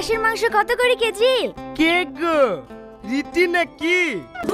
খাসির মাংস কত করে কেজি? কে গো রীতি নাকি?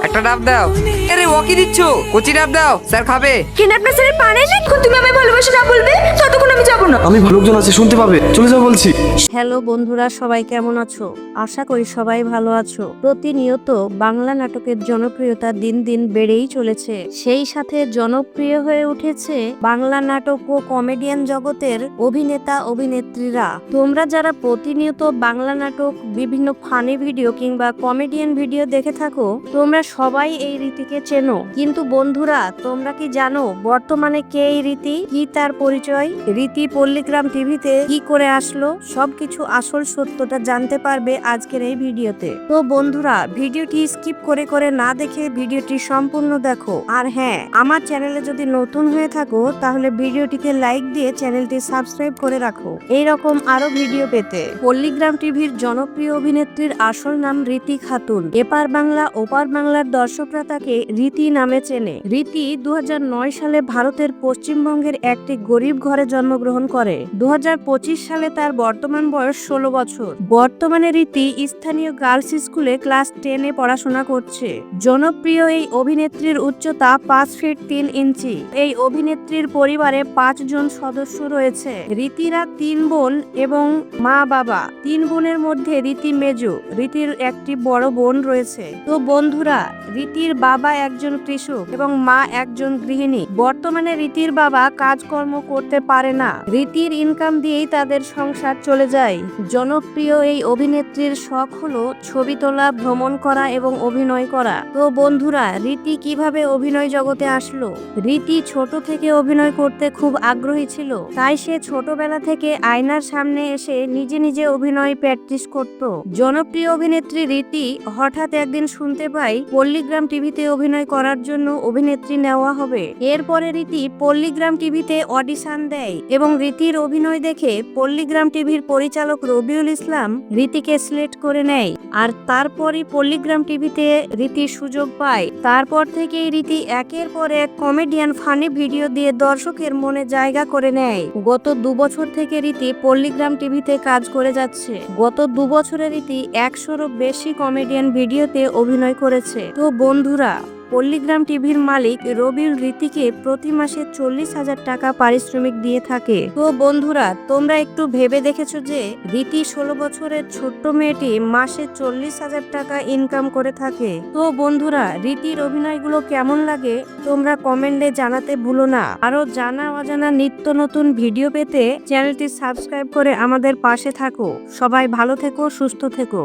একটা ডাব দাও। আরে ওকি দিচ্ছ? কচি ডাব দাও স্যার খাবে। কেন আপনার স্যারের পানে যতক্ষণ তুমি আমায় ভালোবাসে না বলবে? ততক্ষণ আমি আমি লোকজন আছে, শুনতে পাবে। চলে যাও বলছি। হ্যালো বন্ধুরা, সবাই কেমন আছো? আশা করি সবাই ভালো আছো। প্রতিনিয়ত বাংলা নাটকের জনপ্রিয়তা দিন দিন বেড়েই চলেছে। সেই সাথে জনপ্রিয় হয়ে উঠেছে বাংলা নাটক ও কমেডিয়ান জগতের অভিনেতা, অভিনেত্রীরা। তোমরা যারা প্রতিনিয়ত বাংলা নাটক, বিভিন্ন ফানি ভিডিও কিংবা কমেডিয়ান ভিডিও দেখে থাকো, তোমরা সবাই এই রীতিকে চেনো। কিন্তু বন্ধুরা, তোমরা কি জানো বর্তমানে কে এই রীতি? কি তার পরিচয়? রীতি পল্লীগ্রাম টিভিতে কি করে আসলো, সবকিছু আসল সত্যটা জানতে পারবে আজকের এই ভিডিওতে। তো বন্ধুরা, ভিডিওটি স্কিপ করে করে না দেখে ভিডিওটি সম্পূর্ণ দেখো। আর হ্যাঁ আমার চ্যানেলে যদি নতুন হয়ে থাকো, তাহলে ভিডিওটিকে লাইক দিয়ে চ্যানেলটি সাবস্ক্রাইব করে রাখো। এই রকম আরও ভিডিও পেতে পল্লীগ্রাম টিভির জনপ্রিয় অভিনেত্রীর আসল নাম রীতি খাতুন। এপার বাংলা, ওপার বাংলার দর্শকরা তাকে রীতি নামে চেনে। রীতি দু হাজার নয় সালে ভারতের পশ্চিমবঙ্গের একটি গরিব ঘরে জন্মগ্রহণ করে। দু হাজার পঁচিশ সালে তার বর্তমান বয়স ষোলো বছর। বর্তমানে রীতি স্থানীয় গার্লস স্কুলে ক্লাস টেনে পড়াশোনা করছে। জনপ্রিয় এই অভিনেত্রীর উচ্চতা পাঁচ ফিট তিন ইঞ্চি। এই অভিনেত্রীর পরিবারে পাঁচ জন সদস্য রয়েছে। রীতিরা তিন বোন এবং মা বাবা। তিন বোনের মধ্যে রীতি মেজু। রীতির একটি বড় বোন রয়েছে। তো বন্ধুরা, রীতির বাবা একজন কৃষক এবং মা একজন গৃহিণী। বর্তমানে রীতির বাবা কাজকর্ম করতে পারে না। রীতির ইনকাম দিয়েই তাদের সংসার চলে যায়। জনপ্রিয় এই অভিনেত্রীর শখ হলো ছবি তোলা, ভ্রমণ করা এবং অভিনয় করা। তো বন্ধুরা, রীতি কীভাবে অভিনয় জগতে আসলো? রীতি ছোট থেকে অভিনয় করতে খুব আগ্রহী ছিল, তাই সে ছোটবেলা থেকে আয়নার সামনে এসে নিজে নিজে অভিনয় প্র্যাকটিস করত। জনপ্রিয় অভিনেত্রী রীতি হঠাৎ একদিন শুনতে পাই পল্লীগ্রাম টিভিতে অভিনয় করার জন্য অভিনেত্রী নেওয়া হবে। এরপরে রীতি পল্লীগ্রাম টিভিতে অডিশন দেয় এবং রীতির অভিনয় দেখে পল্লীগ্রাম টিভির পরিচালক রবিউল ইসলাম রীতিকে সিলেক্ট করে নেয়। আর তারপরই পল্লীগ্রাম টিভিতে রীতি সুযোগ পায়। তারপর থেকেই রীতি একের পর এক কমেডিয়ান ফানি ভিডিও দিয়ে দর্শকের মনে জায়গা করে নেয়। গত দু বছর থেকে রীতি পল্লীগ্রাম টিভিতে কাজ করে যাচ্ছে। গত দু বছরে রীতি একশোরও বেশি কমেডিয়ান ভিডিওতে অভিনয় করেছে। তো বন্ধুরা পল্লীগ্রাম টিভির মালিক রবিউল রীতিকে প্রতি মাসে চল্লিশ হাজার টাকা পারিশ্রমিক দিয়ে থাকে। তো বন্ধুরা, তোমরা একটু ভেবে দেখেছ যে রীতি ষোলো বছরের ছোট্ট মেয়েটি মাসে চল্লিশ হাজার টাকা ইনকাম করে থাকে। তো বন্ধুরা, রীতির অভিনয়গুলো কেমন লাগে তোমরা কমেন্টে জানাতে ভুলো না। আরও জানা অজানা নিত্য নতুন ভিডিও পেতে চ্যানেলটি সাবস্ক্রাইব করে আমাদের পাশে থাকো। সবাই ভালো থেকো, সুস্থ থেকো।